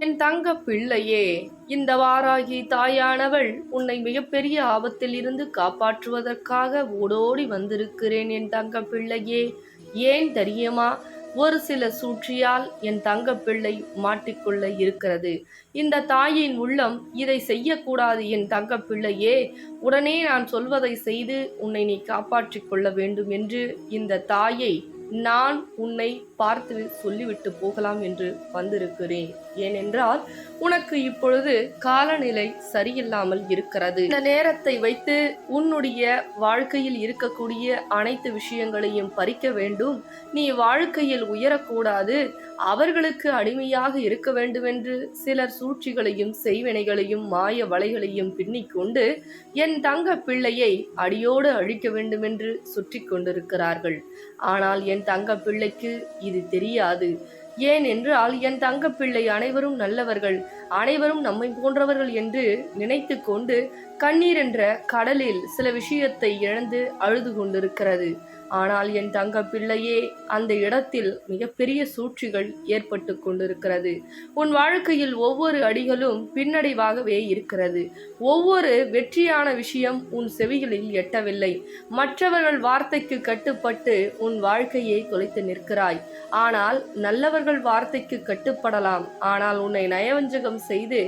என் தங்க பிள்ளையே இந்த வாராகி தாயானவள் உன்னை மிகப்பெரிய ஆபத்தில் இருந்து காப்பாற்றுவதற்காக ஓடோடி வந்திருக்கிறேன் என் தங்க பிள்ளையே. ஏன் தெரியுமா? ஒரு சில சூழ்ச்சியால் என் தங்க பிள்ளை மாட்டிக்கொள்ள இருக்கிறது. இந்த தாயின் உள்ளம் இதை செய்யக்கூடாது என் தங்க பிள்ளையே. உடனே நான் சொல்வதை செய்து உன்னை நீ காப்பாற்றிக் கொள்ள வேண்டும் என்று இந்த தாயை நான் உன்னை பார்த்து சொல்லிவிட்டு போகலாம் என்று வந்திருக்கிறேன். ஏனென்றால் உனக்கு இப்பொழுது காலநிலை சரியில்லாமல் இருக்கிறது. இந்த நேரத்தை வைத்து உன்னுடைய வாழ்க்கையில் இருக்கக்கூடிய அனைத்து விஷயங்களையும் பறிக்க வேண்டும். நீ வாழ்க்கையில் உயரக்கூடாது. அவர்களுக்கு அடிமையாக இருக்க வேண்டுமென்று சிலர் சூழ்ச்சிகளையும் செய்வினைகளையும் மாய வலைகளையும் பின்னிக்கொண்டு என் தங்க பிள்ளையை அடியோடு அழிக்க வேண்டுமென்று சுற்றி கொண்டிருக்கிறார்கள். ஆனால் என் தங்க பிள்ளைக்கு இது தெரியாது. ஏன் என்றால் என் தங்க பிள்ளை அனைவரும் நல்லவர்கள். அனைவரும் நம்மை போன்றவர்கள் என்று நினைத்து கொண்டு கண்ணீர் என்ற கடலில் சில விஷயத்தை இழந்து அழுது கொண்டிருக்கிறது. ஆனால் என் தங்க பிள்ளையே அந்த இடத்தில் மிகப்பெரிய சூழ்ச்சிகள் ஏற்பட்டு கொண்டிருக்கிறது. உன் வாழ்க்கையில் ஒவ்வொரு அடிகளும் பின்னடைவாகவே இருக்கிறது. ஒவ்வொரு வெற்றியான விஷயம் உன் செவிகளில் எட்டவில்லை. மற்றவர்கள் வார்த்தைக்கு கட்டுப்பட்டு உன் வாழ்க்கையை தொலைத்து நிற்கிறாய். ஆனால் நல்லவர்கள் வார்த்தைக்கு கட்டுப்படலாம். ஆனால் உன்னை நயவஞ்சகம் செய்து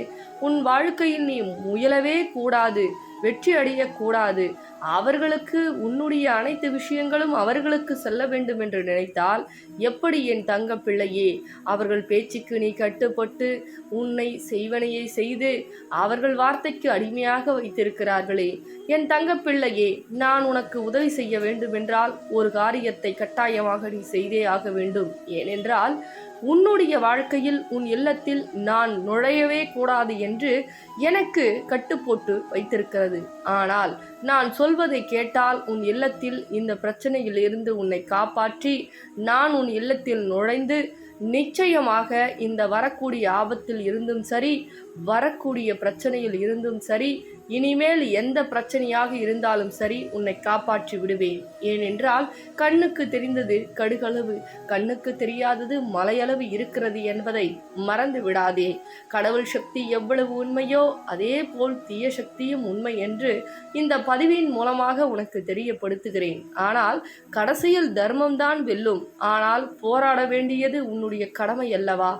உன் வாழ்க்கையில் நீ முயலவே கூடாது. வெற்றி அடையக்கூடாது. அவர்களுக்கு உன்னுடைய அனைத்து விஷயங்களும் அவர்களுக்கு செல்ல வேண்டும் என்று நினைத்தால் எப்படி என் தங்க பிள்ளையே அவர்கள் பேச்சுக்கு நீ கட்டுப்பட்டு உன்னை செய்வனையை செய்து அவர்கள் வார்த்தைக்கு அடிமையாக வைத்திருக்கிறார்களே. என் தங்க பிள்ளையே நான் உனக்கு உதவி செய்ய வேண்டுமென்றால் ஒரு காரியத்தை கட்டாயமாக நீ செய்தே ஆக வேண்டும். ஏனென்றால் உன்னுடைய வாழ்க்கையில் உன் இல்லத்தில் நான் நுழையவே கூடாது என்று எனக்கு கட்டுப்போட்டு வைத்திருக்கிறது. ஆனால் நான் சொல்வதை கேட்டால் உன் இல்லத்தில் இந்த பிரச்சனையில் இருந்து உன்னை காப்பாற்றி நான் உன் இல்லத்தில் நுழைந்து நிச்சயமாக இந்த வரக்கூடிய ஆபத்தில் இருந்தும் சரி வரக்கூடிய பிரச்சனையில் இருந்தும் சரி இனிமேல் எந்த பிரச்சனையாக இருந்தாலும் சரி உன்னை காப்பாற்றி விடுவேன். ஏனென்றால் கண்ணுக்கு தெரிந்தது கடுகளவு. கண்ணுக்கு தெரியாதது மலையளவு இருக்கிறது என்பதை மறந்து விடாதே. கடவுள் சக்தி எவ்வளவு உண்மையோ அதே போல் தீய சக்தியும் உண்மை என்று இந்த பதிவின் மூலமாக உனக்கு தெரியப்படுத்துகிறேன். ஆனால் கடைசியில் தர்மம்தான் வெல்லும். ஆனால் போராட வேண்டியது உன்னுடைய கடமை அல்லவா?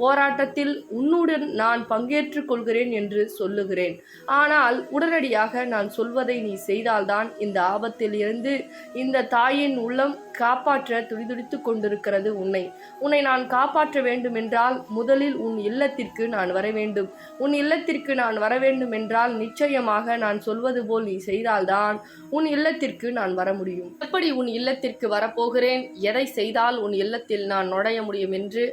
போராட்டத்தில் உன்னுடன் நான் பங்கேற்றுக் கொள்கிறேன் என்று சொல்லுகிறேன். ஆனால் உடனடியாக நான் சொல்வதை நீ செய்தால்தான் இந்த ஆபத்தில் இருந்து இந்த தாயின் உள்ளம் காப்பாற்ற துடிதுடித்து கொண்டிருக்கிறது உன்னை. உன்னை நான் காப்பாற்ற வேண்டுமென்றால் முதலில் உன் இல்லத்திற்கு நான் வர வேண்டும். உன் இல்லத்திற்கு நான் வர வேண்டும் என்றால் நிச்சயமாக நான் சொல்வது போல் நீ செய்தால்தான் உன் இல்லத்திற்கு நான் வர முடியும். எப்படி உன் இல்லத்திற்கு வரப்போகிறேன்? எதை செய்தால் உன் இல்லத்தில் நான் நுழைய முடியும் என்று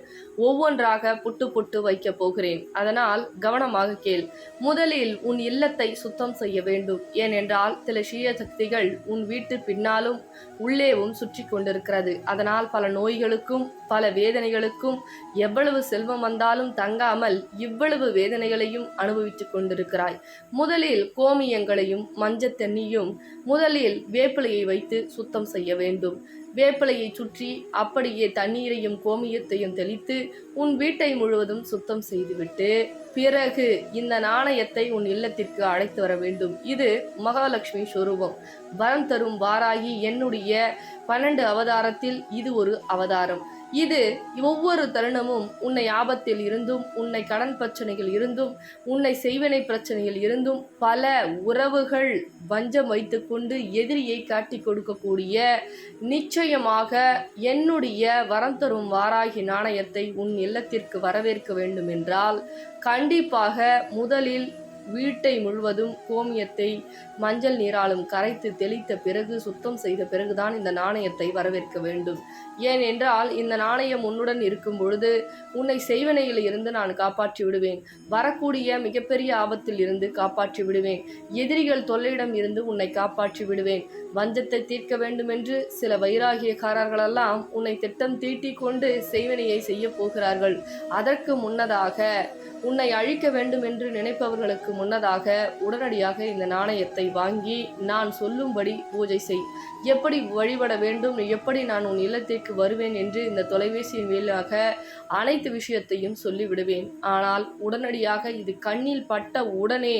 ஒவ்வொன்றாக புட்டு புட்டு வைக்கப் போகிறேன். அதனால் கவனமாக கேள். முதலில் உன் இல்லத்தை சுத்தம் செய்ய வேண்டும். ஏனென்றால் சில சீய சக்திகள் உன் வீட்டு பின்னாலும் உள்ளேவும் சுற்றி கொண்டிருக்கிறது. அதனால் பல நோய்களுக்கும் பல வேதனைகளுக்கும் எவ்வளவு செல்வம் வந்தாலும் தங்காமல் இவ்வளவு வேதனைகளையும் அனுபவித்துக் கொண்டிருக்கிறாய். முதலில் கோமியங்களையும் மஞ்சத்தண்ணியும் முதலில் வேப்பிலையை வைத்து சுத்தம் செய்ய வேண்டும். வேப்பிலையை சுற்றி அப்படியே தண்ணீரையும் கோமியத்தையும் தெளித்து உன் வீட்டை முழுவதும் சுத்தம் செய்துவிட்டு பிறகு இந்த நாணயத்தை உன் இல்லத்திற்கு அழைத்து வர வேண்டும். இது மகாலட்சுமி ஸ்வரூபம் வரம் தரும் வாராகி என்னுடைய பன்னெண்டு அவதாரத்தில் இது ஒரு அவதாரம். இது ஒவ்வொரு தருணமும் உன்னை ஆபத்தில் இருந்தும் உன்னை கடன் பிரச்சனையில் இருந்தும் உன்னை செய்வினை பிரச்சனையில் இருந்தும் பல உறவுகள் வஞ்சம் வைத்துக்கொண்டு எதிரியை காட்டி கொடுக்கக்கூடிய நிச்சயமாக என்னுடைய வரம் தரும் வாராகி நாணயத்தை உன் இல்லத்திற்கு வரவேற்க வேண்டும் என்றால் கண்டிப்பாக முதலில் வீட்டை முழுவதும் கோமியத்தை மஞ்சள் நீராலும் கரைத்து தெளித்த பிறகு சுத்தம் செய்த பிறகுதான் இந்த நாணயத்தை வரவேற்க வேண்டும். ஏனென்றால் இந்த நாணயம் உன்னுடன் இருக்கும் பொழுது உன்னை செய்வனையில் இருந்து நான் காப்பாற்றி விடுவேன். வரக்கூடிய மிகப்பெரிய ஆபத்தில் இருந்து காப்பாற்றி விடுவேன். எதிரிகள் தொல்லையிடம் இருந்து உன்னை காப்பாற்றி விடுவேன். வஞ்சத்தை தீர்க்க வேண்டுமென்று சில வைராகியக்காரர்களெல்லாம் உன்னை திட்டம் தீட்டி கொண்டு செய்வனையை செய்ய போகிறார்கள். அதற்கு முன்னதாக உன்னை அழிக்க வேண்டும் என்று நினைப்பவர்களுக்கு முன்னதாக உடனடியாக இந்த நாணயத்தை வாங்கி நான் சொல்லும்படி பூஜை செய். எப்படி வழிபட வேண்டும்? எப்படி நான் உன் இல்லத்திற்கு வருவேன் என்று இந்த தொலைபேசியின் மேலாக அனைத்து விஷயத்தையும் சொல்லிவிடுவேன். ஆனால் உடனடியாக இது கண்ணில் பட்ட உடனே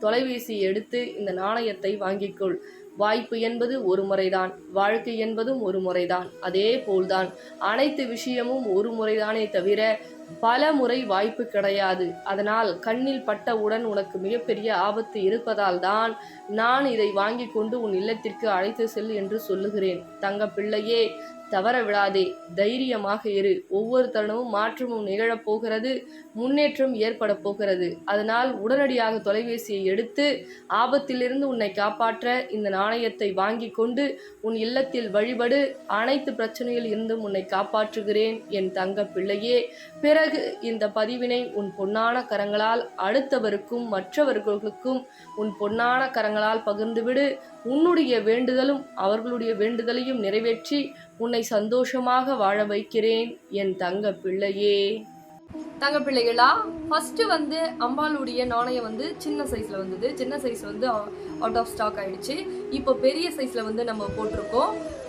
தொலைபேசி எடுத்து இந்த நாணயத்தை வாங்கிக்கொள். வாய்ப்பு என்பது ஒரு முறைதான். வாழ்க்கை என்பதும் ஒரு முறைதான். அதே போல்தான். அனைத்து விஷயமும் ஒரு முறைதானே தவிர பல முறை வாய்ப்பு கிடையாது. அதனால் கண்ணில் பட்டவுடன் உனக்கு மிகப்பெரிய ஆபத்து இருப்பதால் தான் நான் இதை வாங்கி கொண்டு உன் இல்லத்திற்கு அழைத்து செல் என்று சொல்லுகிறேன். தங்க பிள்ளையே தவற விடாதே. தைரியமாக இரு. ஒவ்வொரு தருணமும் மாற்றமும் நிகழப் போகிறது. முன்னேற்றம் ஏற்பட போகிறது. அதனால் உடனடியாக தொலைபேசியை எடுத்து ஆபத்திலிருந்து உன்னை காப்பாற்ற இந்த நாணயத்தை வாங்கி கொண்டு உன் இல்லத்தில் வழிபடு. அனைத்து பிரச்சனையில் இருந்தும் உன்னை காப்பாற்றுகிறேன். என் தங்க பிள்ளையே பிறகு இந்த பதிவினை உன் பொன்னான கரங்களால் அடுத்தவருக்கும் மற்றவர்களுக்கும் உன் பொன்னான கரங்களால் பகிர்ந்துவிடு. உன்னுடைய வேண்டுதலும் அவர்களுடைய வேண்டுதலையும் நிறைவேற்றி உன்னை சந்தோஷமாக வாழ வைக்கிறேன் என் தங்க பிள்ளையே. தங்க பிள்ளைகளா ஃபர்ஸ்ட் வந்து அம்பாளுடைய நாணயம் வந்து சின்ன சைஸ்ல வந்தது. சின்ன சைஸ் வந்து அவுட் ஆஃப் ஸ்டாக் ஆயிடுச்சு. இப்போ பெரிய சைஸ்ல வந்து நம்ம போட்டிருக்கோம்.